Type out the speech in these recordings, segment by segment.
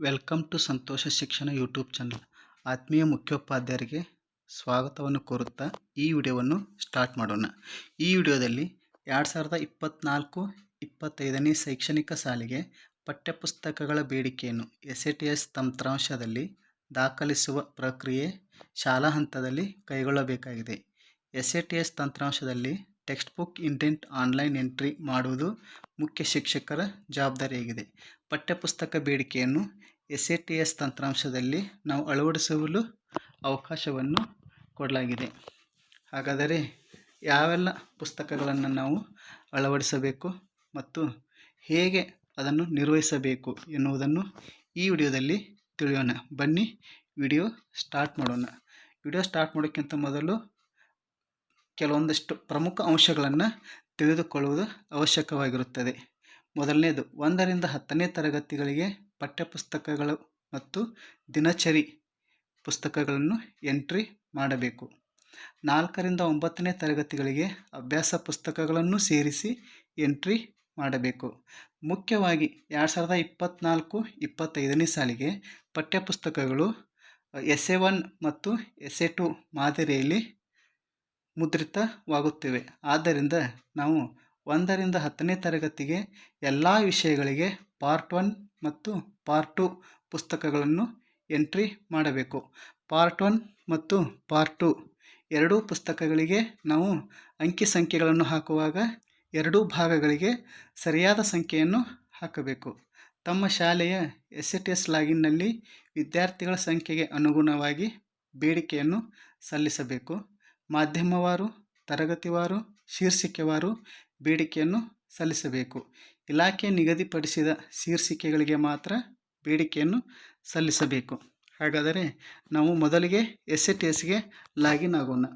Welcome to ಸಂತೋಷ ಶಿಕ್ಷಣ YouTube channel. ಆತ್ಮೀಯ ಮುಖ್ಯೋಪಾಧ್ಯಾಯರಿಗೆ ಸ್ವಾಗತವನ್ನು ಕೋರುತ್ತಾ ಈ ವಿಡಿಯೋವನ್ನು ಸ್ಟಾರ್ಟ್ ಮಾಡೋಣ. ಈ ವಿಡಿಯೋದಲ್ಲಿ ಎರಡು ಸಾವಿರದ ಇಪ್ಪತ್ತ್ನಾಲ್ಕು ಇಪ್ಪತ್ತೈದನೇ ಶೈಕ್ಷಣಿಕ ಸಾಲಿಗೆ ಪಠ್ಯಪುಸ್ತಕಗಳ ಬೇಡಿಕೆಯನ್ನು ಎಸ್ ಎ ಟಿ ಎಸ್ ತಂತ್ರಾಂಶದಲ್ಲಿ ದಾಖಲಿಸುವ ಪ್ರಕ್ರಿಯೆ ಶಾಲಾ ಹಂತದಲ್ಲಿ ಕೈಗೊಳ್ಳಬೇಕಾಗಿದೆ. S A T S ತಂತ್ರಾಂಶದಲ್ಲಿ text book indent online entry ಮಾಡುವುದು ಮುಖ್ಯ ಶಿಕ್ಷಕರ ಜವಾಬ್ದಾರಿಯಾಗಿದೆ. ಪಠ್ಯಪುಸ್ತಕ ಬೇಡಿಕೆಯನ್ನು ಎಸ್ ಎ ಟಿ ಎಸ್ ತಂತ್ರಾಂಶದಲ್ಲಿ ನಾವು ಅಳವಡಿಸಲು ಅವಕಾಶವನ್ನು ಕೊಡಲಾಗಿದೆ. ಹಾಗಾದರೆ ಯಾವೆಲ್ಲ ಪುಸ್ತಕಗಳನ್ನು ನಾವು ಅಳವಡಿಸಬೇಕು ಮತ್ತು ಹೇಗೆ ಅದನ್ನು ನಿರ್ವಹಿಸಬೇಕು ಎನ್ನುವುದನ್ನು ಈ ವಿಡಿಯೋದಲ್ಲಿ ತಿಳಿಯೋಣ. ಬನ್ನಿ, ವಿಡಿಯೋ ಸ್ಟಾರ್ಟ್ ಮಾಡೋಣ. ವಿಡಿಯೋ ಸ್ಟಾರ್ಟ್ ಮಾಡೋಕ್ಕಿಂತ ಮೊದಲು ಕೆಲವೊಂದಷ್ಟು ಪ್ರಮುಖ ಅಂಶಗಳನ್ನು ತಿಳಿದುಕೊಳ್ಳುವುದು ಅವಶ್ಯಕವಾಗಿರುತ್ತದೆ. ಮೊದಲನೇದು, ಒಂದರಿಂದ ಹತ್ತನೇ ತರಗತಿಗಳಿಗೆ ಪಠ್ಯಪುಸ್ತಕಗಳು ಮತ್ತು ದಿನಚರಿ ಪುಸ್ತಕಗಳನ್ನು ಎಂಟ್ರಿ ಮಾಡಬೇಕು. ನಾಲ್ಕರಿಂದ ಒಂಬತ್ತನೇ ತರಗತಿಗಳಿಗೆ ಅಭ್ಯಾಸ ಪುಸ್ತಕಗಳನ್ನು ಸೇರಿಸಿ ಎಂಟ್ರಿ ಮಾಡಬೇಕು. ಮುಖ್ಯವಾಗಿ, ಎರಡು ಸಾವಿರದ ಇಪ್ಪತ್ತ್ನಾಲ್ಕು ಇಪ್ಪತ್ತೈದನೇ ಸಾಲಿಗೆ ಪಠ್ಯಪುಸ್ತಕಗಳು ಎಸ್ ಎ ಒನ್ ಮತ್ತು ಎಸ್ ಎ ಟು ಮಾದರಿಯಲ್ಲಿ ಮುದ್ರಿತವಾಗುತ್ತಿವೆ. ಆದ್ದರಿಂದ ನಾವು ಒಂದರಿಂದ ಹತ್ತನೇ ತರಗತಿಗೆ ಎಲ್ಲ ವಿಷಯಗಳಿಗೆ ಪಾರ್ಟ್ ಒನ್ ಮತ್ತು ಪಾರ್ಟ್ ಟು ಪುಸ್ತಕಗಳನ್ನು ಎಂಟ್ರಿ ಮಾಡಬೇಕು. ಪಾರ್ಟ್ ಒನ್ ಮತ್ತು ಪಾರ್ಟ್ ಟು ಎರಡೂ ಪುಸ್ತಕಗಳಿಗೆ ನಾವು ಅಂಕಿ ಸಂಖ್ಯೆಗಳನ್ನು ಹಾಕುವಾಗ ಎರಡೂ ಭಾಗಗಳಿಗೆ ಸರಿಯಾದ ಸಂಖ್ಯೆಯನ್ನು ಹಾಕಬೇಕು. ತಮ್ಮ ಶಾಲೆಯ ಎಸ್ ಎ ಟಿ ಎಸ್ ಲಾಗಿನ್ನಲ್ಲಿ ವಿದ್ಯಾರ್ಥಿಗಳ ಸಂಖ್ಯೆಗೆ ಅನುಗುಣವಾಗಿ ಬೇಡಿಕೆಯನ್ನು ಸಲ್ಲಿಸಬೇಕು. ಮಾಧ್ಯಮವಾರು, ತರಗತಿವಾರು ಶೀರ್ಷಿಕೆವಾರು ಬೇಡಿಕೆಯನ್ನು ಸಲ್ಲಿಸಬೇಕು. ಇಲಾಖೆ ನಿಗದಿಪಡಿಸಿದ ಶೀರ್ಷಿಕೆಗಳಿಗೆ ಮಾತ್ರ ಬೇಡಿಕೆಯನ್ನು ಸಲ್ಲಿಸಬೇಕು. ಹಾಗಾದರೆ ನಾವು ಮೊದಲಿಗೆ ಎಸ್ ಎ ಟಿ ಎಸ್ಗೆ ಲಾಗಿನ್ ಆಗೋಣ.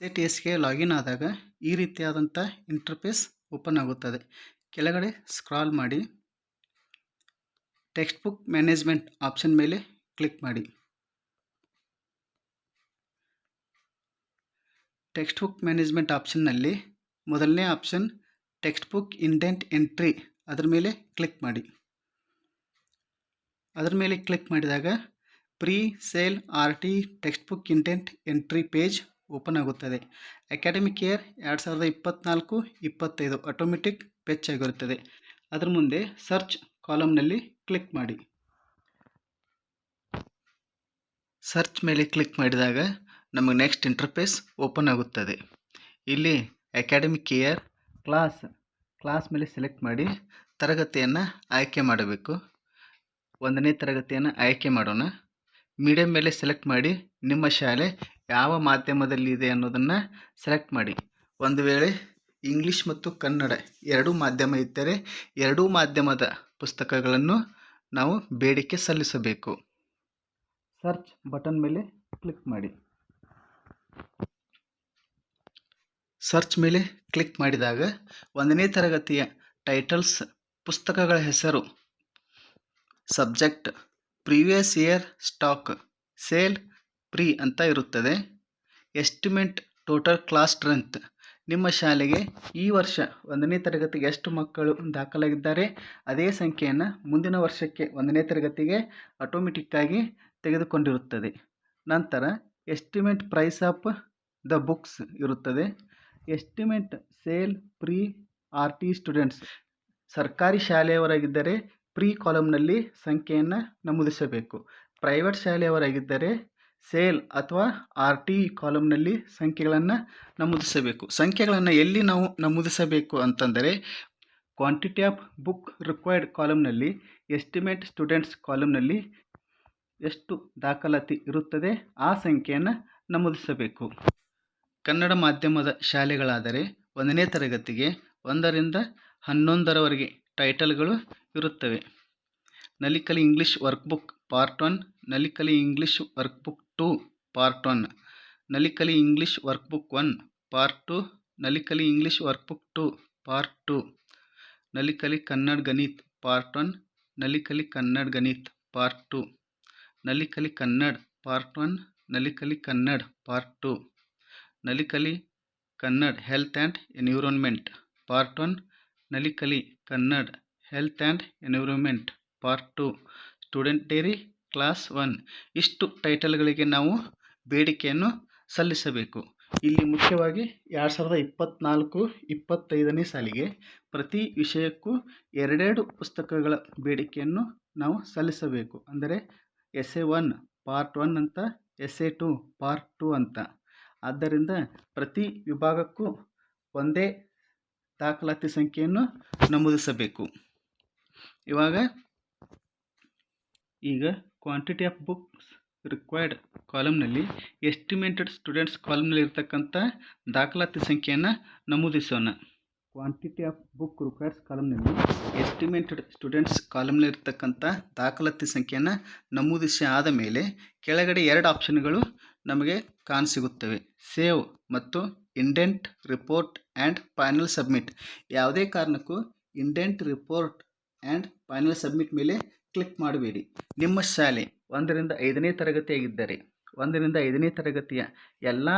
ಎಸ್ ಎ ಟಿ ಎಸ್ಗೆ ಲಾಗಿನ್ ಆದಾಗ ಈ ರೀತಿಯಾದಂಥ ಇಂಟರ್ಫೇಸ್ ಓಪನ್ ಆಗುತ್ತದೆ. ಕೆಳಗಡೆ ಸ್ಕ್ರಾಲ್ ಮಾಡಿ. ಟೆಕ್ಸ್ಟ್ ಬುಕ್ ಮ್ಯಾನೇಜ್ಮೆಂಟ್ ಆಪ್ಷನ್ ಮೇಲೆ ಕ್ಲಿಕ್ ಮಾಡಿ. ಟೆಕ್ಸ್ಟ್ ಬುಕ್ ಮ್ಯಾನೇಜ್ಮೆಂಟ್ ಆಪ್ಷನ್ನಲ್ಲಿ ಮೊದಲನೇ option text book indent entry. ಅದರ ಮೇಲೆ ಕ್ಲಿಕ್ ಮಾಡಿ. ಅದರ ಮೇಲೆ ಕ್ಲಿಕ್ ಮಾಡಿದಾಗ pre sale R T textbook indent entry page open ಆಗುತ್ತದೆ. ಅಕಾಡೆಮಿಕ್ ಇಯರ್ ಎರಡು ಸಾವಿರದ ಇಪ್ಪತ್ತ್ನಾಲ್ಕು ಇಪ್ಪತ್ತೈದು ಆಟೋಮೆಟಿಕ್ ಪೆಚ್ ಆಗಿರುತ್ತದೆ. ಅದರ ಮುಂದೆ ಸರ್ಚ್ ಕಾಲಮ್ನಲ್ಲಿ ಕ್ಲಿಕ್ ಮಾಡಿ. ಸರ್ಚ್ ಮೇಲೆ ಕ್ಲಿಕ್ ಮಾಡಿದಾಗ ನಮಗೆ ನೆಕ್ಸ್ಟ್ ಇಂಟರ್ಫೇಸ್ ಓಪನ್ ಆಗುತ್ತದೆ. ಇಲ್ಲಿ ಅಕಾಡೆಮಿಕ್ ಇಯರ್ ಕ್ಲಾಸ್ ಕ್ಲಾಸ್ ಮೇಲೆ ಸೆಲೆಕ್ಟ್ ಮಾಡಿ ತರಗತಿಯನ್ನು ಆಯ್ಕೆ ಮಾಡಬೇಕು. ಒಂದನೇ ತರಗತಿಯನ್ನು ಆಯ್ಕೆ ಮಾಡೋಣ. ಮೀಡಿಯಂ ಮೇಲೆ ಸೆಲೆಕ್ಟ್ ಮಾಡಿ ನಿಮ್ಮ ಶಾಲೆ ಯಾವ ಮಾಧ್ಯಮದಲ್ಲಿ ಇದೆ ಅನ್ನೋದನ್ನು ಸೆಲೆಕ್ಟ್ ಮಾಡಿ. ಒಂದು ವೇಳೆ ಇಂಗ್ಲೀಷ್ ಮತ್ತು ಕನ್ನಡ ಎರಡೂ ಮಾಧ್ಯಮ ಇದ್ದರೆ ಎರಡೂ ಮಾಧ್ಯಮದ ಪುಸ್ತಕಗಳನ್ನು ನಾವು ಬೇಡಿಕೆ ಸಲ್ಲಿಸಬೇಕು. ಸರ್ಚ್ ಬಟನ್ ಮೇಲೆ ಕ್ಲಿಕ್ ಮಾಡಿ. ಸರ್ಚ್ ಮೇಲೆ ಕ್ಲಿಕ್ ಮಾಡಿದಾಗ ಒಂದನೇ ತರಗತಿಯ ಟೈಟಲ್ಸ್ ಪುಸ್ತಕಗಳ ಹೆಸರು, subject, previous year stock, sale, pre ಅಂತ ಇರುತ್ತದೆ. Estimate total class strength. ನಿಮ್ಮ ಶಾಲೆಗೆ ಈ ವರ್ಷ ಒಂದನೇ ತರಗತಿಗೆ ಎಷ್ಟು ಮಕ್ಕಳು ದಾಖಲಾಗಿದ್ದಾರೆ? ಅದೇ ಸಂಖ್ಯೆಯನ್ನು ಮುಂದಿನ ವರ್ಷಕ್ಕೆ ಒಂದನೇ ತರಗತಿಗೆ ಆಟೋಮೆಟಿಕ್ಕಾಗಿ ತೆಗೆದುಕೊಂಡಿರುತ್ತದೆ. ನಂತರ estimate price of the books ಇರುತ್ತದೆ. Estimate sale pre R T students ಸರ್ಕಾರಿ ಶಾಲೆಯವರಾಗಿದ್ದರೆ ಪ್ರೀ ಕಾಲಮ್ನಲ್ಲಿ ಸಂಖ್ಯೆಯನ್ನು ನಮೂದಿಸಬೇಕು. ಪ್ರೈವೇಟ್ ಶಾಲೆಯವರಾಗಿದ್ದರೆ ಸೇಲ್ ಅಥವಾ ಆರ್ ಟಿ ಕಾಲಮ್ನಲ್ಲಿ ಸಂಖ್ಯೆಗಳನ್ನು ನಮೂದಿಸಬೇಕು. ಸಂಖ್ಯೆಗಳನ್ನು ಎಲ್ಲಿ ನಾವು ನಮೂದಿಸಬೇಕು ಅಂತಂದರೆ ಕ್ವಾಂಟಿಟಿ ಆಫ್ ಬುಕ್ ರಿಕ್ವೈರ್ಡ್ ಕಾಲಮ್ನಲ್ಲಿ ಎಸ್ಟಿಮೇಟ್ ಸ್ಟೂಡೆಂಟ್ಸ್ ಕಾಲಮ್ನಲ್ಲಿ ಎಷ್ಟು ದಾಖಲಾತಿ ಇರುತ್ತದೆ ಆ ಸಂಖ್ಯೆಯನ್ನು ನಮೂದಿಸಬೇಕು. ಕನ್ನಡ ಮಾಧ್ಯಮದ ಶಾಲೆಗಳಾದರೆ ಒಂದನೇ ತರಗತಿಗೆ ಒಂದರಿಂದ ಹನ್ನೊಂದರವರೆಗೆ ಟೈಟಲ್ಗಳು ಇರುತ್ತವೆ. Nalikali English workbook part one, Nalikali English workbook two part one, Nalikali English workbook one part two, Nalikali English workbook two part two, Nalikali Kannada Ganit part one, Nalikali Kannada Ganit part two, Nalikali Kannada part one, Nalikali Kannada part two. Nalikali, Kannada health and environment part one Nalikali, Kannada health and environment part two student diary class one ಇಷ್ಟು ಟೈಟಲ್ಗಳಿಗೆ ನಾವು ಬೇಡಿಕೆಯನ್ನು ಸಲ್ಲಿಸಬೇಕು. ಇಲ್ಲಿ ಮುಖ್ಯವಾಗಿ ಎರಡು ಸಾವಿರದ ಇಪ್ಪತ್ತ್ನಾಲ್ಕು ಇಪ್ಪತ್ತೈದನೇ ಸಾಲಿಗೆ ಪ್ರತಿ ವಿಷಯಕ್ಕೂ ಎರಡೆರಡು ಪುಸ್ತಕಗಳ ಬೇಡಿಕೆಯನ್ನು ನಾವು ಸಲ್ಲಿಸಬೇಕು. ಅಂದರೆ S A one part one ಅಂತ S A two part two ಅಂತ. ಆದ್ದರಿಂದ ಪ್ರತಿ ವಿಭಾಗಕ್ಕೂ ಒಂದೇ ದಾಖಲಾತಿ ಸಂಖ್ಯೆಯನ್ನು ನಮೂದಿಸಬೇಕು. ಇವಾಗ ಈಗ ಕ್ವಾಂಟಿಟಿ ಆಫ್ ಬುಕ್ಸ್ ರಿಕ್ವೈರ್ಡ್ ಕಾಲಮ್ನಲ್ಲಿ ಎಸ್ಟಿಮೇಟೆಡ್ ಸ್ಟೂಡೆಂಟ್ಸ್ ಕಾಲಮ್ನಲ್ಲಿ ಇರ್ತಕ್ಕಂಥ ದಾಖಲಾತಿ ಸಂಖ್ಯೆಯನ್ನು ನಮೂದಿಸೋಣ. ಕ್ವಾಂಟಿಟಿ ಆಫ್ ಬುಕ್ ರಿಕ್ವೈರ್ಡ್ಸ್ ಕಾಲಮ್ನಲ್ಲಿ ಎಸ್ಟಿಮೇಟೆಡ್ ಸ್ಟೂಡೆಂಟ್ಸ್ ಕಾಲಮ್ನಲ್ಲಿ ಇರತಕ್ಕಂಥ ದಾಖಲಾತಿ ಸಂಖ್ಯೆಯನ್ನು ನಮೂದಿಸಿ ಆದ ಮೇಲೆ ಕೆಳಗಡೆ ಎರಡು ಆಪ್ಷನ್ಗಳು ನಮಗೆ ಕಾಣಸಿಗುತ್ತವೆ ಸೇವ್ ಮತ್ತು indent report and final submit ಯಾವುದೇ ಕಾರಣಕ್ಕೂ indent report and final submit ಮೇಲೆ ಕ್ಲಿಕ್ ಮಾಡಬೇಡಿ. ನಿಮ್ಮ ಶಾಲೆ ಒಂದರಿಂದ ಐದನೇ ತರಗತಿಯಾಗಿದ್ದರೆ, ಒಂದರಿಂದ ಐದನೇ ತರಗತಿಯ ಎಲ್ಲ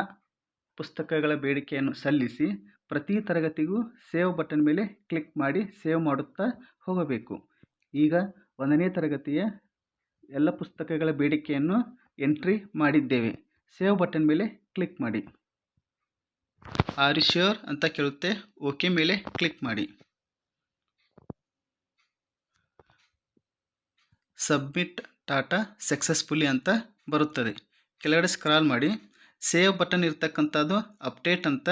ಪುಸ್ತಕಗಳ ಬೇಡಿಕೆಯನ್ನು ಸಲ್ಲಿಸಿ ಪ್ರತಿ ತರಗತಿಗೂ ಸೇವ್ ಬಟನ್ ಮೇಲೆ ಕ್ಲಿಕ್ ಮಾಡಿ ಸೇವ್ ಮಾಡುತ್ತಾ ಹೋಗಬೇಕು. ಈಗ ಒಂದನೇ ತರಗತಿಯ ಎಲ್ಲ ಪುಸ್ತಕಗಳ ಬೇಡಿಕೆಯನ್ನು ಎಂಟ್ರಿ ಮಾಡಿದ್ದೇವೆ. ಸೇವ್ ಬಟನ್ ಮೇಲೆ ಕ್ಲಿಕ್ ಮಾಡಿ. ಆರ್ ಶ್ಯೂರ್ ಅಂತ ಕೇಳುತ್ತೆ, ಓಕೆ ಮೇಲೆ ಕ್ಲಿಕ್ ಮಾಡಿ. ಸಬ್ಮಿಟ್ ಟಾಟಾ ಸಕ್ಸಸ್ಫುಲಿ ಅಂತ ಬರುತ್ತದೆ. ಕೆಳಗಡೆ ಸ್ಕ್ರಾಲ್ ಮಾಡಿ. ಸೇವ್ ಬಟನ್ ಇರ್ತಕ್ಕಂಥದ್ದು ಅಪ್ಡೇಟ್ ಅಂತ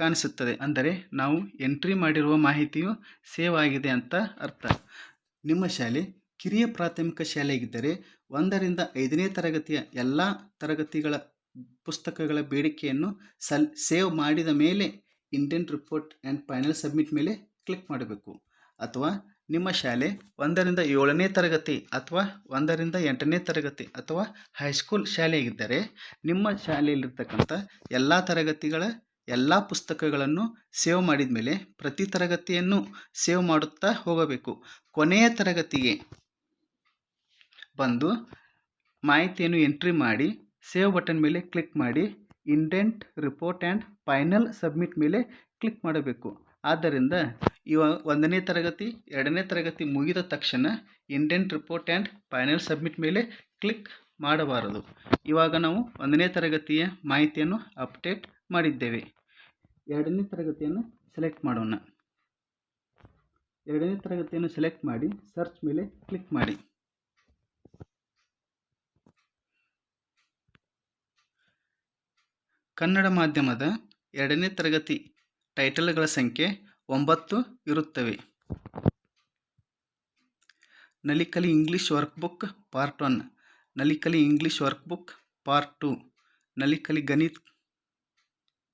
ಕಾಣಿಸುತ್ತದೆ. ಅಂದರೆ ನಾವು ಎಂಟ್ರಿ ಮಾಡಿರುವ ಮಾಹಿತಿಯು ಸೇವ್ ಆಗಿದೆ ಅಂತ ಅರ್ಥ. ನಿಮ್ಮ ಶಾಲೆ ಕಿರಿಯ ಪ್ರಾಥಮಿಕ ಶಾಲೆಯಾಗಿದ್ದರೆ ಒಂದರಿಂದ ಐದನೇ ತರಗತಿಯ ಎಲ್ಲ ತರಗತಿಗಳ ಪುಸ್ತಕಗಳ ಬೇಡಿಕೆಯನ್ನು ಸಲ್, ಸೇವ್ ಮಾಡಿದ ಮೇಲೆ indent report and final submit ಮೇಲೆ ಕ್ಲಿಕ್ ಮಾಡಬೇಕು. ಅಥವಾ ನಿಮ್ಮ ಶಾಲೆ ಒಂದರಿಂದ ಏಳನೇ ತರಗತಿ ಅಥವಾ ಒಂದರಿಂದ ಎಂಟನೇ ತರಗತಿ ಅಥವಾ ಹೈಸ್ಕೂಲ್ ಶಾಲೆಯಾಗಿದ್ದರೆ ನಿಮ್ಮ ಶಾಲೆಯಲ್ಲಿರ್ತಕ್ಕಂಥ ಎಲ್ಲ ತರಗತಿಗಳ ಎಲ್ಲ ಪುಸ್ತಕಗಳನ್ನು ಸೇವ್ ಮಾಡಿದ ಮೇಲೆ ಪ್ರತಿ ತರಗತಿಯನ್ನು ಸೇವ್ ಮಾಡುತ್ತಾ ಹೋಗಬೇಕು. ಕೊನೆಯ ತರಗತಿಗೆ ಬಂದು ಮಾಹಿತಿಯನ್ನು ಎಂಟ್ರಿ ಮಾಡಿ ಸೇವ್ ಬಟನ್ ಮೇಲೆ ಕ್ಲಿಕ್ ಮಾಡಿ indent, report and final submit ಮೇಲೆ ಕ್ಲಿಕ್ ಮಾಡಬೇಕು. ಆದ್ದರಿಂದ ಇವ ಒಂದನೇ ತರಗತಿ, ಎರಡನೇ ತರಗತಿ ಮುಗಿದ ತಕ್ಷಣ indent, report and final submit ಮೇಲೆ ಕ್ಲಿಕ್ ಮಾಡಬಾರದು. ಇವಾಗ ನಾವು ಒಂದನೇ ತರಗತಿಯ ಮಾಹಿತಿಯನ್ನು ಅಪ್ಡೇಟ್ ಮಾಡಿದ್ದೇವೆ. ಎರಡನೇ ತರಗತಿಯನ್ನು ಸೆಲೆಕ್ಟ್ ಮಾಡೋಣ. ಎರಡನೇ ತರಗತಿಯನ್ನು ಸೆಲೆಕ್ಟ್ ಮಾಡಿ, ಸರ್ಚ್ ಮೇಲೆ ಕ್ಲಿಕ್ ಮಾಡಿ. ಕನ್ನಡ ಮಾಧ್ಯಮದ ಎರಡನೇ ತರಗತಿ ಟೈಟಲ್ಗಳ ಸಂಖ್ಯೆ ಒಂಬತ್ತು ಇರುತ್ತವೆ. Nalikali English workbook part one, Nalikali English workbook part two, Nalikali Ganit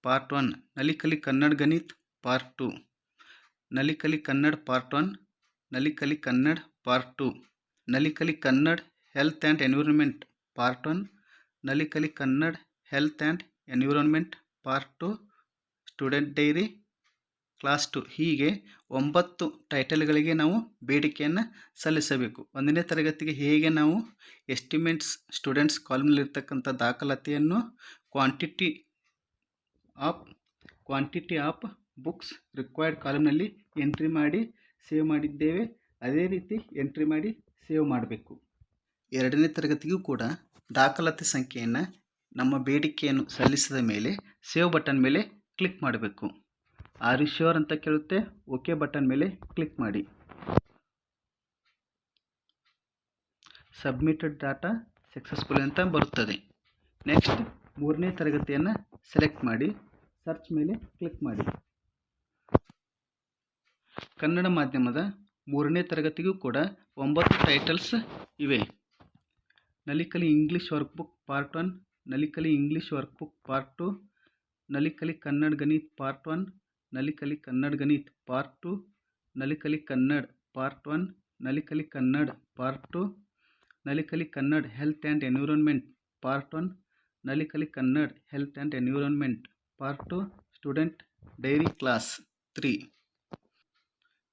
part one, Nalikali Kannada Ganit part two, Nalikali Kannada part one, Nalikali Kannada part two, Nalikali Kannada health and environment part one, Nalikali Kannada health and environment part two student diary class two ಹೀಗೆ ಒಂಬತ್ತು ಟೈಟಲ್ಗಳಿಗೆ ನಾವು ಬೇಡಿಕೆಯನ್ನು ಸಲ್ಲಿಸಬೇಕು. ಒಂದನೇ ತರಗತಿಗೆ ಹೇಗೆ ನಾವು estimates students ಕಾಲಮ್ನಲ್ಲಿರ್ತಕ್ಕಂಥ ದಾಖಲಾತಿಯನ್ನು quantity of quantity of books required ಕಾಲಮ್ನಲ್ಲಿ entry ಮಾಡಿ ಸೇವ್ ಮಾಡಿದ್ದೇವೆ. ಅದೇ ರೀತಿ ಎಂಟ್ರಿ ಮಾಡಿ ಸೇವ್ ಮಾಡಬೇಕು. ಎರಡನೇ ತರಗತಿಗೂ ಕೂಡ ದಾಖಲಾತಿ ಸಂಖ್ಯೆಯನ್ನು ನಮ್ಮ ಬೇಡಿಕೆಯನ್ನು ಸಲ್ಲಿಸಿದ ಮೇಲೆ, ಸೇವ್ ಬಟನ್ ಮೇಲೆ ಕ್ಲಿಕ್ ಮಾಡಬೇಕು. ಆರ್ ಶ್ಯೂರ್ ಅಂತ ಕೇಳುತ್ತೆ? ಓಕೆ ಬಟನ್ ಮೇಲೆ ಕ್ಲಿಕ್ ಮಾಡಿ. ಸಬ್ಮಿಟೆಡ್ ಡಾಟಾ ಸಕ್ಸಸ್ಫುಲ್ ಅಂತ ಬರುತ್ತದೆ. ನೆಕ್ಸ್ಟ್ ಮೂರನೇ ತರಗತಿಯನ್ನು ಸೆಲೆಕ್ಟ್ ಮಾಡಿ ಸರ್ಚ್ ಮೇಲೆ ಕ್ಲಿಕ್ ಮಾಡಿ. ಕನ್ನಡ ಮಾಧ್ಯಮದ ಮೂರನೇ ತರಗತಿಗೂ ಕೂಡ ಒಂಬತ್ತು ಟೈಟಲ್ಸ್ ಇವೆ. Nalikali English workbook part one Nalikali English workbook part two, Nalikali Kannada Ganit part one, Nalikali Kannada Ganit part two, Nalikali Kannada part one, Nalikali Kannada part two, Nalikali Kannada health and environment part one, Nalikali Kannada health and environment part two, student diary class three.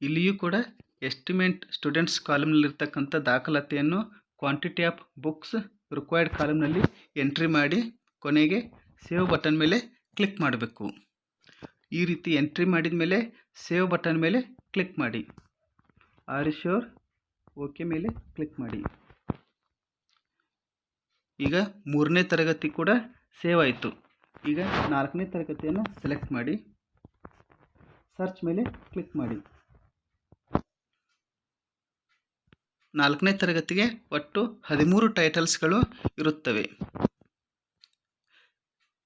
ಇಲ್ಲಿಯೂ ಕೂಡ estimate students ಕಾಲಮ್ನಲ್ಲಿರ್ತಕ್ಕಂಥ ದಾಖಲಾತಿಯನ್ನು quantity of books required ಕಾಲಮ್ನಲ್ಲಿ entry ಮಾಡಿ ಕೊನೆಗೆ save button ಮೇಲೆ click ಮಾಡಬೇಕು. ಈ ರೀತಿ ಎಂಟ್ರಿ ಮಾಡಿದ ಮೇಲೆ ಸೇವ್ ಬಟನ್ ಮೇಲೆ ಕ್ಲಿಕ್ ಮಾಡಿ. ಆರ್ ಶೋರ್ ಓಕೆ ಮೇಲೆ ಕ್ಲಿಕ್ ಮಾಡಿ. ಈಗ ಮೂರನೇ ತರಗತಿ ಕೂಡ ಸೇವ್ ಆಯಿತು. ಈಗ ನಾಲ್ಕನೇ ತರಗತಿಯನ್ನು ಸೆಲೆಕ್ಟ್ ಮಾಡಿ. ಸರ್ಚ್ ಮೇಲೆ ಕ್ಲಿಕ್ ಮಾಡಿ. ನಾಲ್ಕನೇ ತರಗತಿಗೆ ಒಟ್ಟು ಹದಿಮೂರು ಟೈಟಲ್ಸ್ಗಳು ಇರುತ್ತವೆ.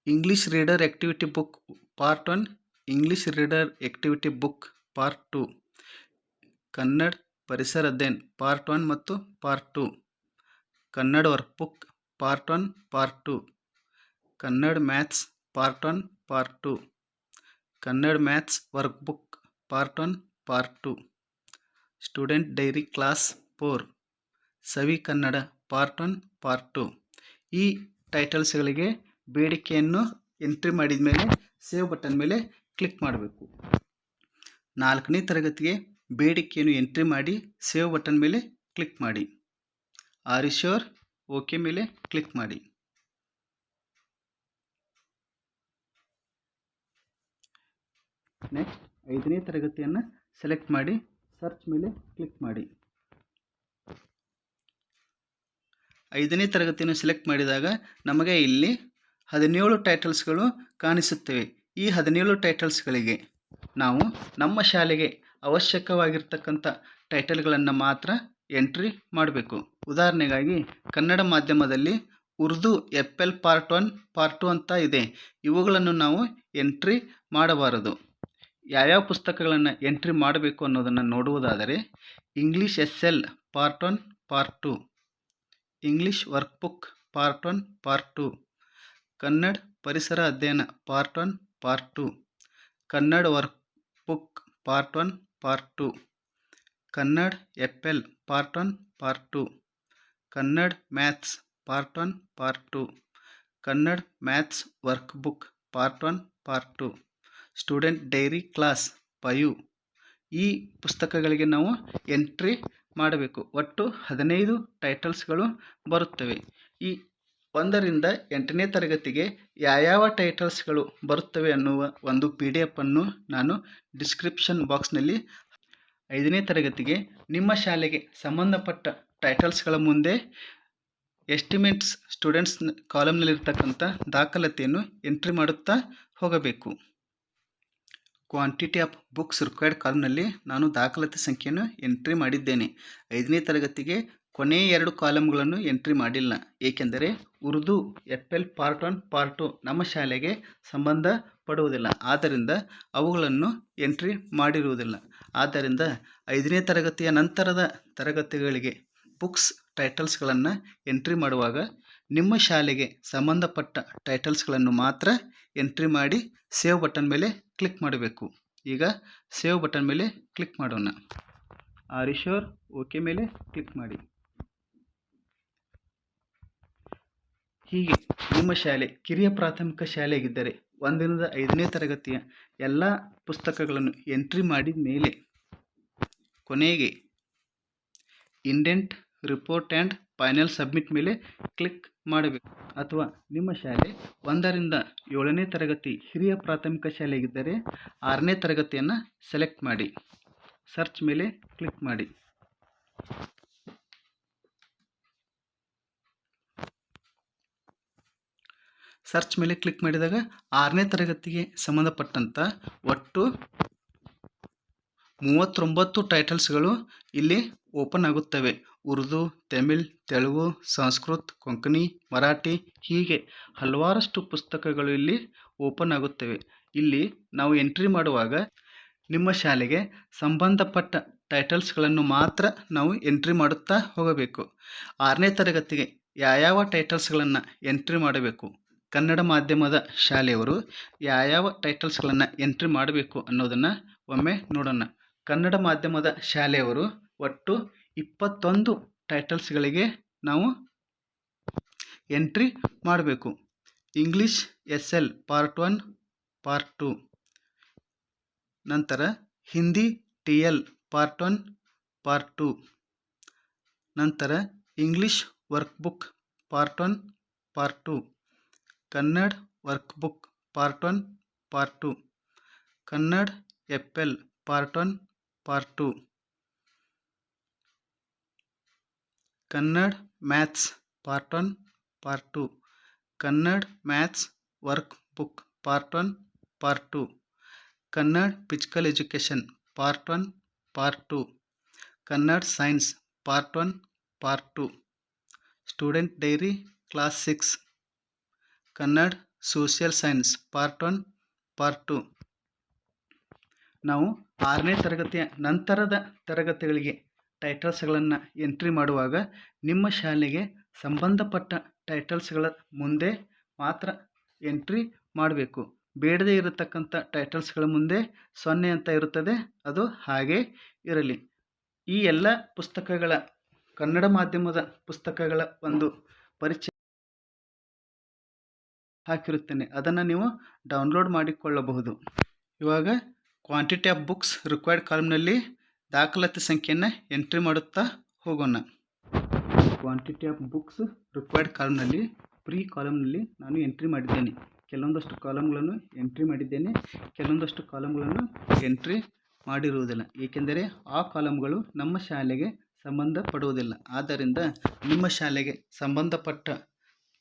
English reader activity book part one English reader activity book part two Kannada ಪರಿಸರ ಅಧ್ಯಯನ್ ಪಾರ್ಟ್ ಒನ್ ಮತ್ತು part two Kannada work book part one part two Kannada maths part one part two Kannada maths work book part one part two student diary class four Savi Kannada part one, part two. ಈ ಟೈಟಲ್ಸ್ಗಳಿಗೆ ಬೇಡಿಕೆಯನ್ನು entry ಮಾಡಿದ ಮೇಲೆ, save button ಮೇಲೆ click ಮಾಡಬೇಕು. ನಾಲ್ಕನೇ ತರಗತಿಗೆ ಬೇಡಿಕೆಯನ್ನು ಎಂಟ್ರಿ ಮಾಡಿ, ಸೇವ್ ಬಟನ್ ಮೇಲೆ ಕ್ಲಿಕ್ ಮಾಡಿ. ಆರ್ ಓಕೆ ಮೇಲೆ ಕ್ಲಿಕ್ ಮಾಡಿ. ನೆಕ್ಸ್ಟ್ ಐದನೇ ತರಗತಿಯನ್ನು ಸೆಲೆಕ್ಟ್ ಮಾಡಿ, ಸರ್ಚ್ ಮೇಲೆ ಕ್ಲಿಕ್ ಮಾಡಿ. ಐದನೇ ತರಗತಿಯನ್ನು ಸೆಲೆಕ್ಟ್ ಮಾಡಿದಾಗ ನಮಗೆ ಇಲ್ಲಿ ಹದಿನೇಳು ಟೈಟಲ್ಸ್ಗಳು ಕಾಣಿಸುತ್ತವೆ. ಈ ಹದಿನೇಳು ಟೈಟಲ್ಸ್ಗಳಿಗೆ ನಾವು ನಮ್ಮ ಶಾಲೆಗೆ ಅವಶ್ಯಕವಾಗಿರ್ತಕ್ಕಂಥ ಟೈಟಲ್ಗಳನ್ನು ಮಾತ್ರ ಎಂಟ್ರಿ ಮಾಡಬೇಕು. ಉದಾಹರಣೆಗಾಗಿ ಕನ್ನಡ ಮಾಧ್ಯಮದಲ್ಲಿ Urdu F L part one part two ಅಂತ ಇದೆ. ಇವುಗಳನ್ನು ನಾವು ಎಂಟ್ರಿ ಮಾಡಬಾರದು. ಯಾವ್ಯಾವ ಪುಸ್ತಕಗಳನ್ನು ಎಂಟ್ರಿ ಮಾಡಬೇಕು ಅನ್ನೋದನ್ನು ನೋಡುವುದಾದರೆ English S L part one part two English work book part one, part two. Kannada ಪರಿಸರ ಅಧ್ಯಯನ part one, part two. Kannada work book part one, part two. Kannada F L part one, part two. Kannada maths part one, part two. Kannada maths work book part one, part two. Student diary class five. ಈ ಪುಸ್ತಕಗಳಿಗೆ ನಾವು entry ಮಾಡಬೇಕು. ಒಟ್ಟು ಹದಿನೈದು ಟೈಟಲ್ಸ್ಗಳು ಬರುತ್ತವೆ. ಈ ಒಂದರಿಂದ ಎಂಟನೇ ತರಗತಿಗೆ ಯಾವ್ಯಾವ ಟೈಟಲ್ಸ್ಗಳು ಬರುತ್ತವೆ ಅನ್ನುವ ಒಂದು ಪಿ ಡಿ ಎಫನ್ನು ನಾನು ಡಿಸ್ಕ್ರಿಪ್ಷನ್ ಬಾಕ್ಸ್ನಲ್ಲಿ ಐದನೇ ತರಗತಿಗೆ ನಿಮ್ಮ ಶಾಲೆಗೆ ಸಂಬಂಧಪಟ್ಟ ಟೈಟಲ್ಸ್ಗಳ ಮುಂದೆ ಎಸ್ಟಿಮೇಟ್ಸ್ ಸ್ಟೂಡೆಂಟ್ಸ್ ಕಾಲಮ್ನಲ್ಲಿರ್ತಕ್ಕಂಥ ದಾಖಲಾತಿಯನ್ನು ಎಂಟ್ರಿ ಮಾಡುತ್ತಾ ಹೋಗಬೇಕು. ಕ್ವಾಂಟಿಟಿ ಆಫ್ ಬುಕ್ಸ್ ರಿಕ್ವೈರ್ಡ್ ಕಾಲಮ್ನಲ್ಲಿ ನಾನು ದಾಖಲಾತಿ ಸಂಖ್ಯೆಯನ್ನು ಎಂಟ್ರಿ ಮಾಡಿದ್ದೇನೆ. ಐದನೇ ತರಗತಿಗೆ ಕೊನೆಯ ಎರಡು ಕಾಲಮ್ಗಳನ್ನು ಎಂಟ್ರಿ ಮಾಡಿಲ್ಲ. ಏಕೆಂದರೆ Urdu F L part one part two ನಮ್ಮ ಶಾಲೆಗೆ ಸಂಬಂಧ ಪಡುವುದಿಲ್ಲ. ಆದ್ದರಿಂದ ಅವುಗಳನ್ನು ಎಂಟ್ರಿ ಮಾಡಿರುವುದಿಲ್ಲ. ಆದ್ದರಿಂದ ಐದನೇ ತರಗತಿಯ ನಂತರದ ತರಗತಿಗಳಿಗೆ ಬುಕ್ಸ್ ಟೈಟಲ್ಸ್ಗಳನ್ನು ಎಂಟ್ರಿ ಮಾಡುವಾಗ ನಿಮ್ಮ ಶಾಲೆಗೆ ಸಂಬಂಧಪಟ್ಟ ಟೈಟಲ್ಸ್ಗಳನ್ನು ಮಾತ್ರ ಎಂಟ್ರಿ ಮಾಡಿ ಸೇವ್ ಬಟನ್ ಮೇಲೆ ಕ್ಲಿಕ್ ಮಾಡಬೇಕು. ಈಗ ಸೇವ್ ಬಟನ್ ಮೇಲೆ ಕ್ಲಿಕ್ ಮಾಡೋಣ. ಆರಿಶೋರ್ ಓಕೆ ಮೇಲೆ ಕ್ಲಿಕ್ ಮಾಡಿ. ಹೀಗೆ ನಿಮ್ಮ ಶಾಲೆ, ಕಿರಿಯ ಪ್ರಾಥಮಿಕ ಶಾಲೆಯಾಗಿದ್ದರೆ ಒಂದಿನದ ಐದನೇ ತರಗತಿಯ ಎಲ್ಲ ಪುಸ್ತಕಗಳನ್ನು ಎಂಟ್ರಿ ಮಾಡಿದ ಮೇಲೆ ಕೊನೆಗೆ indent report and final submit ಮೇಲೆ ಕ್ಲಿಕ್ ಮಾಡಬೇಕು. ಅಥವಾ ನಿಮ್ಮ ಶಾಲೆ ಒಂದರಿಂದ ಏಳನೇ ತರಗತಿ ಹಿರಿಯ ಪ್ರಾಥಮಿಕ ಶಾಲೆಯಾಗಿದ್ದರೆ ಆರನೇ ತರಗತಿಯನ್ನು ಸೆಲೆಕ್ಟ್ ಮಾಡಿ. ಸರ್ಚ್ ಮೇಲೆ ಕ್ಲಿಕ್ ಮಾಡಿ. ಸರ್ಚ್ ಮೇಲೆ ಕ್ಲಿಕ್ ಮಾಡಿದಾಗ ಆರನೇ ತರಗತಿಗೆ ಸಂಬಂಧಪಟ್ಟಂಥ ಒಟ್ಟು ಮೂವತ್ತೊಂಬತ್ತು ಟೈಟಲ್ಸ್ಗಳು ಇಲ್ಲಿ ಓಪನ್ ಆಗುತ್ತವೆ. ಉರ್ದು, ತಮಿಳ್, ತೆಲುಗು, ಸಂಸ್ಕೃತ್, ಕೊಂಕಣಿ, ಮರಾಠಿ ಹೀಗೆ ಹಲವಾರಷ್ಟು ಪುಸ್ತಕಗಳು ಇಲ್ಲಿ ಓಪನ್ ಆಗುತ್ತವೆ. ಇಲ್ಲಿ ನಾವು ಎಂಟ್ರಿ ಮಾಡುವಾಗ ನಿಮ್ಮ ಶಾಲೆಗೆ ಸಂಬಂಧಪಟ್ಟ ಟೈಟಲ್ಸ್ಗಳನ್ನು ಮಾತ್ರ ನಾವು ಎಂಟ್ರಿ ಮಾಡುತ್ತಾ ಹೋಗಬೇಕು. ಆರನೇ ತರಗತಿಗೆ ಯಾವ್ಯಾವ ಟೈಟಲ್ಸ್ಗಳನ್ನು ಎಂಟ್ರಿ ಮಾಡಬೇಕು? ಕನ್ನಡ ಮಾಧ್ಯಮದ ಶಾಲೆಯವರು ಯಾವ್ಯಾವ ಟೈಟಲ್ಸ್ಗಳನ್ನು ಎಂಟ್ರಿ ಮಾಡಬೇಕು ಅನ್ನೋದನ್ನು ಒಮ್ಮೆ ನೋಡೋಣ. ಕನ್ನಡ ಮಾಧ್ಯಮದ ಶಾಲೆಯವರು ಒಟ್ಟು ಇಪ್ಪತ್ತೊಂದು ಟೈಟಲ್ಸ್ಗಳಿಗೆ ನಾವು ಎಂಟ್ರಿ ಮಾಡಬೇಕು. English S L part one, part two. ನಂತರ Hindi T L part one, part two. ನಂತರ English workbook part one, part two. Kannada workbook part one, part two. Kannada F L part one, part two. Kannada maths part one, part two. Kannada maths workbook part one, part two. Kannada physical education part one, part two. Kannada science part one, part two. Student diary class six. Kannada social science part one, part two. ನಾವು ಆರನೇ ತರಗತಿಯ ನಂತರದ ತರಗತಿಗಳಿಗೆ ಟೈಟಲ್ಸ್ಗಳನ್ನು entry ಮಾಡುವಾಗ ನಿಮ್ಮ ಶಾಲೆಗೆ ಸಂಬಂಧಪಟ್ಟ ಟೈಟಲ್ಸ್ಗಳ ಮುಂದೆ ಮಾತ್ರ ಎಂಟ್ರಿ ಮಾಡಬೇಕು. ಬೇಡದೇ ಇರತಕ್ಕಂಥ ಟೈಟಲ್ಸ್ಗಳ ಮುಂದೆ ಸೊನ್ನೆ ಅಂತ ಇರುತ್ತದೆ, ಅದು ಹಾಗೆ ಇರಲಿ. ಈ ಎಲ್ಲ ಪುಸ್ತಕಗಳ, ಕನ್ನಡ ಮಾಧ್ಯಮದ ಪುಸ್ತಕಗಳ ಒಂದು ಪರಿಚಯ ಹಾಕಿರುತ್ತೇನೆ. ಅದನ್ನು ನೀವು ಡೌನ್ಲೋಡ್ ಮಾಡಿಕೊಳ್ಳಬಹುದು. ಇವಾಗ ಕ್ವಾಂಟಿಟಿ ಆಫ್ ಬುಕ್ಸ್ ರಿಕ್ವೈರ್ಡ್ ಕಾಲಮ್ನಲ್ಲಿ ದಾಖಲಾತಿ ಸಂಖ್ಯೆಯನ್ನು ಎಂಟ್ರಿ ಮಾಡುತ್ತಾ ಹೋಗೋಣ. ಕ್ವಾಂಟಿಟಿ ಆಫ್ ಬುಕ್ಸ್ ರಿಕ್ವೈರ್ಡ್ ಕಾಲಮ್ನಲ್ಲಿ ಪ್ರೀ ಕಾಲಮ್ನಲ್ಲಿ ನಾನು ಎಂಟ್ರಿ ಮಾಡಿದ್ದೇನೆ. ಕೆಲವೊಂದಷ್ಟು ಕಾಲಮ್ಗಳನ್ನು ಎಂಟ್ರಿ ಮಾಡಿದ್ದೇನೆ, ಕೆಲವೊಂದಷ್ಟು ಕಾಲಮ್ಗಳನ್ನು ಎಂಟ್ರಿ ಮಾಡಿರುವುದಿಲ್ಲ. ಏಕೆಂದರೆ ಆ ಕಾಲಮ್ಗಳು ನಮ್ಮ ಶಾಲೆಗೆ ಸಂಬಂಧಪಡುವುದಿಲ್ಲ. ಆದ್ದರಿಂದ ನಿಮ್ಮ ಶಾಲೆಗೆ ಸಂಬಂಧಪಟ್ಟ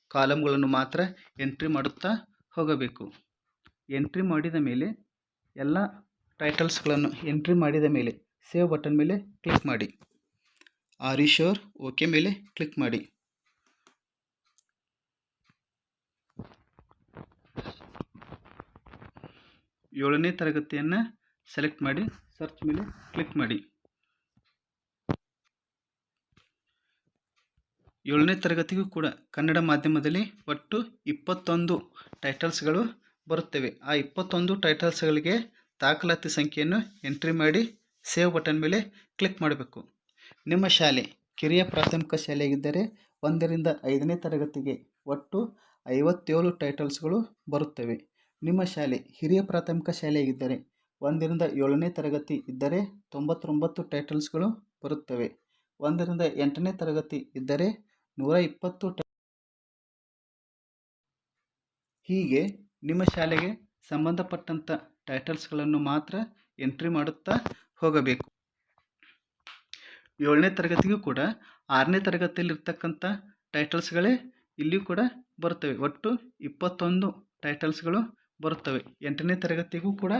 ಕಾಲಮ್ಗಳನ್ನು ಮಾತ್ರ ಎಂಟ್ರಿ ಮಾಡುತ್ತಾ ಹೋಗಬೇಕು. ಎಂಟ್ರಿ ಮಾಡಿದ ಮೇಲೆ, ಎಲ್ಲ ಟೈಟಲ್ಸ್ಗಳನ್ನು ಎಂಟ್ರಿ ಮಾಡಿದ ಮೇಲೆ ಸೇವ್ ಬಟನ್ ಮೇಲೆ ಕ್ಲಿಕ್ ಮಾಡಿ. ಆರ್ ಯು ಶೋರ್ ಓಕೆ ಮೇಲೆ ಕ್ಲಿಕ್ ಮಾಡಿ. ಏಳನೇ ತರಗತಿಯನ್ನು ಸೆಲೆಕ್ಟ್ ಮಾಡಿ, ಸರ್ಚ್ ಮೇಲೆ ಕ್ಲಿಕ್ ಮಾಡಿ. ಏಳನೇ ತರಗತಿಗೂ ಕೂಡ ಕನ್ನಡ ಮಾಧ್ಯಮದಲ್ಲಿ ಒಟ್ಟು ಇಪ್ಪತ್ತೊಂದು ಟೈಟಲ್ಸ್ಗಳು ಬರುತ್ತವೆ. ಆ ಇಪ್ಪತ್ತೊಂದು ಟೈಟಲ್ಸ್ಗಳಿಗೆ ದಾಖಲಾತಿ ಸಂಖ್ಯೆಯನ್ನು ಎಂಟ್ರಿ ಮಾಡಿ ಸೇವ್ ಬಟನ್ ಮೇಲೆ ಕ್ಲಿಕ್ ಮಾಡಬೇಕು. ನಿಮ್ಮ ಶಾಲೆ, ಕಿರಿಯ ಪ್ರಾಥಮಿಕ ಶಾಲೆಯಾಗಿದ್ದರೆ ಒಂದರಿಂದ ಐದನೇ ತರಗತಿಗೆ ಒಟ್ಟು ಐವತ್ತೇಳು ಟೈಟಲ್ಸ್ಗಳು ಬರುತ್ತವೆ. ನಿಮ್ಮ ಶಾಲೆ, ಹಿರಿಯ ಪ್ರಾಥಮಿಕ ಶಾಲೆಯಾಗಿದ್ದರೆ ಒಂದರಿಂದ ಏಳನೇ ತರಗತಿ ಇದ್ದರೆ ತೊಂಬತ್ತೊಂಬತ್ತು ಟೈಟಲ್ಸ್ಗಳು ಬರುತ್ತವೆ. ಒಂದರಿಂದ ಎಂಟನೇ ತರಗತಿ ಇದ್ದರೆ ನೂರ ಇಪ್ಪತ್ತು ಟೈ ಹೀಗೆ ನಿಮ್ಮ ಶಾಲೆಗೆ ಸಂಬಂಧಪಟ್ಟಂಥ ಟೈಟಲ್ಸ್ಗಳನ್ನು ಮಾತ್ರ ಎಂಟ್ರಿ ಮಾಡುತ್ತಾ ಹೋಗಬೇಕು. ಏಳನೇ ತರಗತಿಗೂ ಕೂಡ ಆರನೇ ತರಗತಿಯಲ್ಲಿರ್ತಕ್ಕಂಥ ಟೈಟಲ್ಸ್ಗಳೇ ಇಲ್ಲಿಯೂ ಕೂಡ ಬರುತ್ತವೆ. ಒಟ್ಟು ಇಪ್ಪತ್ತೊಂದು ಟೈಟಲ್ಸ್ಗಳು ಬರುತ್ತವೆ. ಎಂಟನೇ ತರಗತಿಗೂ ಕೂಡ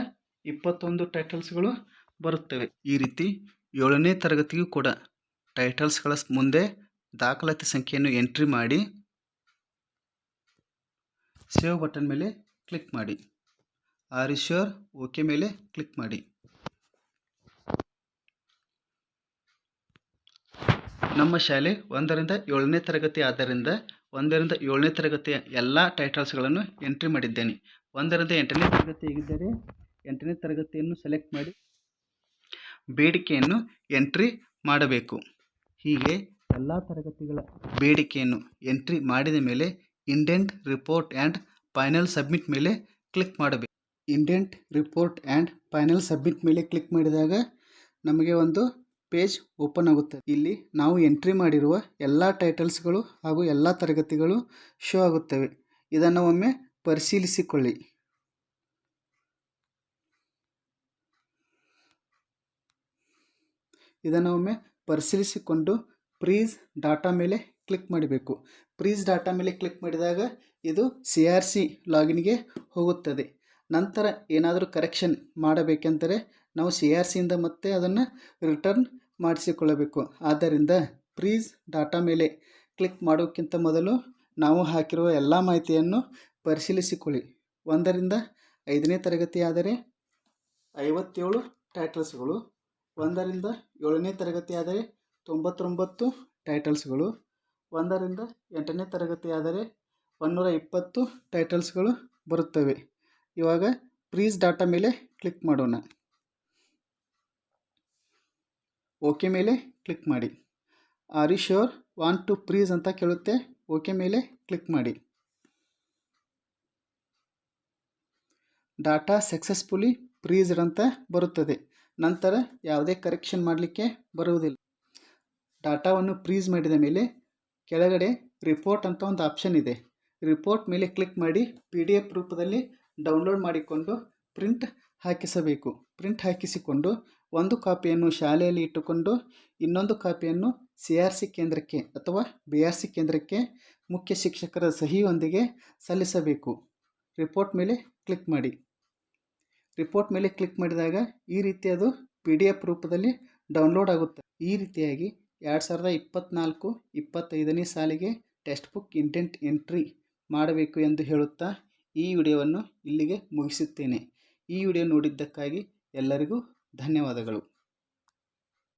ಇಪ್ಪತ್ತೊಂದು ಟೈಟಲ್ಸ್ಗಳು ಬರುತ್ತವೆ. ಈ ರೀತಿ ಏಳನೇ ತರಗತಿಗೂ ಕೂಡ ಟೈಟಲ್ಸ್ಗಳ ಮುಂದೆ ದಾಖಲಾತಿ ಸಂಖ್ಯೆಯನ್ನು ಎಂಟ್ರಿ ಮಾಡಿ ಸೇವ್ ಬಟನ್ ಮೇಲೆ ಕ್ಲಿಕ್ ಮಾಡಿ. ಆರ್ ಇಶ್ಯೂರ್ ಓಕೆ ಮೇಲೆ ಕ್ಲಿಕ್ ಮಾಡಿ. ನಮ್ಮ ಶಾಲೆ ಒಂದರಿಂದ ಏಳನೇ ತರಗತಿ ಆದ್ದರಿಂದ ಒಂದರಿಂದ ಏಳನೇ ತರಗತಿಯ ಎಲ್ಲ ಟೈಟಲ್ಸ್ಗಳನ್ನು ಎಂಟ್ರಿ ಮಾಡಿದ್ದೇನೆ. ಒಂದರಿಂದ ಎಂಟನೇ ತರಗತಿ ಇದ್ದರೆ ಎಂಟನೇ ತರಗತಿಯನ್ನು ಸೆಲೆಕ್ಟ್ ಮಾಡಿ ಬೇಡಿಕೆಯನ್ನು ಎಂಟ್ರಿ ಮಾಡಬೇಕು. ಹೀಗೆ ಎಲ್ಲ ತರಗತಿಗಳ ಬೇಡಿಕೆಯನ್ನು ಎಂಟ್ರಿ ಮಾಡಿದ ಮೇಲೆ indent report and final submit ಮೇಲೆ ಕ್ಲಿಕ್ ಮಾಡಬೇಕು. Indent report and final submit ಮೇಲೆ ಕ್ಲಿಕ್ ಮಾಡಿದಾಗ ನಮಗೆ ಒಂದು ಪೇಜ್ ಓಪನ್ ಆಗುತ್ತದೆ ಇಲ್ಲಿ ನಾವು ಎಂಟ್ರಿ ಮಾಡಿರುವ ಎಲ್ಲ ಟೈಟಲ್ಸ್ಗಳು ಹಾಗೂ ಎಲ್ಲ ತರಗತಿಗಳು ಶೋ ಆಗುತ್ತವೆ. ಇದನ್ನು ಒಮ್ಮೆ ಪರಿಶೀಲಿಸಿಕೊಳ್ಳಿ. ಇದನ್ನು ಒಮ್ಮೆ ಪರಿಶೀಲಿಸಿಕೊಂಡು ಪ್ರೀಸ್ ಡಾಟಾ ಮೇಲೆ ಕ್ಲಿಕ್ ಮಾಡಬೇಕು. ಪ್ರೀಸ್ ಡಾಟಾ ಮೇಲೆ ಕ್ಲಿಕ್ ಮಾಡಿದಾಗ ಇದು ಸಿ ಆರ್ ಸಿ ಲಾಗಿನ್ಗೆ ಹೋಗುತ್ತದೆ. ನಂತರ ಏನಾದರೂ ಕರೆಕ್ಷನ್ ಮಾಡಬೇಕೆಂದರೆ ನಾವು ಸಿ ಆರ್ ಸಿಯಿಂದ ಮತ್ತೆ ಅದನ್ನು ರಿಟರ್ನ್ ಮಾಡಿಸಿಕೊಳ್ಳಬೇಕು. ಆದ್ದರಿಂದ ಪ್ರೀಸ್ ಡಾಟಾ ಮೇಲೆ ಕ್ಲಿಕ್ ಮಾಡೋಕ್ಕಿಂತ ಮೊದಲು ನಾವು ಹಾಕಿರುವ ಎಲ್ಲ ಮಾಹಿತಿಯನ್ನು ಪರಿಶೀಲಿಸಿಕೊಳ್ಳಿ. ಒಂದರಿಂದ ಐದನೇ ತರಗತಿಯಾದರೆ ಐವತ್ತೇಳು ಟೈಟಲ್ಸ್ಗಳು, ಒಂದರಿಂದ ಏಳನೇ ತರಗತಿಯಾದರೆ ತೊಂಬತ್ತೊಂಬತ್ತು ಟೈಟಲ್ಸ್ಗಳು, ಒಂದರಿಂದ ಎಂಟನೇ ತರಗತಿಯಾದರೆ ಒಂದೂರ ಇಪ್ಪತ್ತು ಟೈಟಲ್ಸ್ಗಳು ಬರುತ್ತವೆ. ಇವಾಗ ಪ್ರೀಸ್ ಡಾಟಾ ಮೇಲೆ ಕ್ಲಿಕ್ ಮಾಡೋಣ. ಓಕೆ ಮೇಲೆ ಕ್ಲಿಕ್ ಮಾಡಿ. Are sure want to freeze ಅಂತ ಕೇಳುತ್ತೆ. ಓಕೆ ಮೇಲೆ ಕ್ಲಿಕ್ ಮಾಡಿ. ಡಾಟಾ ಸಕ್ಸಸ್ಫುಲಿ ಪ್ರೀಸ್ಡ್ ಅಂತ ಬರುತ್ತದೆ. ನಂತರ ಯಾವುದೇ ಕರೆಕ್ಷನ್ ಮಾಡಲಿಕ್ಕೆ ಬರುವುದಿಲ್ಲ. ಡಾಟಾವನ್ನು ಪ್ರೀಸ್ ಮಾಡಿದ ಮೇಲೆ ಕೆಳಗಡೆ ರಿಪೋರ್ಟ್ ಅಂತ ಒಂದು ಆಪ್ಷನ್ ಇದೆ. ರಿಪೋರ್ಟ್ ಮೇಲೆ ಕ್ಲಿಕ್ ಮಾಡಿ ಪಿ ಡಿ ಎಫ್ ರೂಪದಲ್ಲಿ ಡೌನ್ಲೋಡ್ ಮಾಡಿಕೊಂಡು ಪ್ರಿಂಟ್ ಹಾಕಿಸಬೇಕು. ಪ್ರಿಂಟ್ ಹಾಕಿಸಿಕೊಂಡು ಒಂದು ಕಾಪಿಯನ್ನು ಶಾಲೆಯಲ್ಲಿ ಇಟ್ಟುಕೊಂಡು ಇನ್ನೊಂದು ಕಾಪಿಯನ್ನು ಸಿ ಆರ್ ಸಿ ಕೇಂದ್ರಕ್ಕೆ ಅಥವಾ ಬಿ ಆರ್ ಸಿ ಕೇಂದ್ರಕ್ಕೆ ಮುಖ್ಯ ಶಿಕ್ಷಕರ ಸಹಿಯೊಂದಿಗೆ ಸಲ್ಲಿಸಬೇಕು. ರಿಪೋರ್ಟ್ ಮೇಲೆ ಕ್ಲಿಕ್ ಮಾಡಿ. ರಿಪೋರ್ಟ್ ಮೇಲೆ ಕ್ಲಿಕ್ ಮಾಡಿದಾಗ ಈ ರೀತಿ ಅದು ಪಿ ಡಿ ಎಫ್ ರೂಪದಲ್ಲಿ ಡೌನ್ಲೋಡ್ ಆಗುತ್ತೆ. ಈ ರೀತಿಯಾಗಿ ಎರಡು ಸಾವಿರದ ಇಪ್ಪತ್ತ್ನಾಲ್ಕು ಇಪ್ಪತ್ತೈದನೇ ಸಾಲಿಗೆ ಟೆಕ್ಸ್ಟ್ ಬುಕ್ ಇಂಟೆಂಟ್ ಎಂಟ್ರಿ ಮಾಡಬೇಕು ಎಂದು ಹೇಳುತ್ತಾ ಈ ವಿಡಿಯೋವನ್ನು ಇಲ್ಲಿಗೆ ಮುಗಿಸುತ್ತೇನೆ. ಈ ವಿಡಿಯೋ ನೋಡಿದ್ದಕ್ಕಾಗಿ ಎಲ್ಲರಿಗೂ ಧನ್ಯವಾದಗಳು.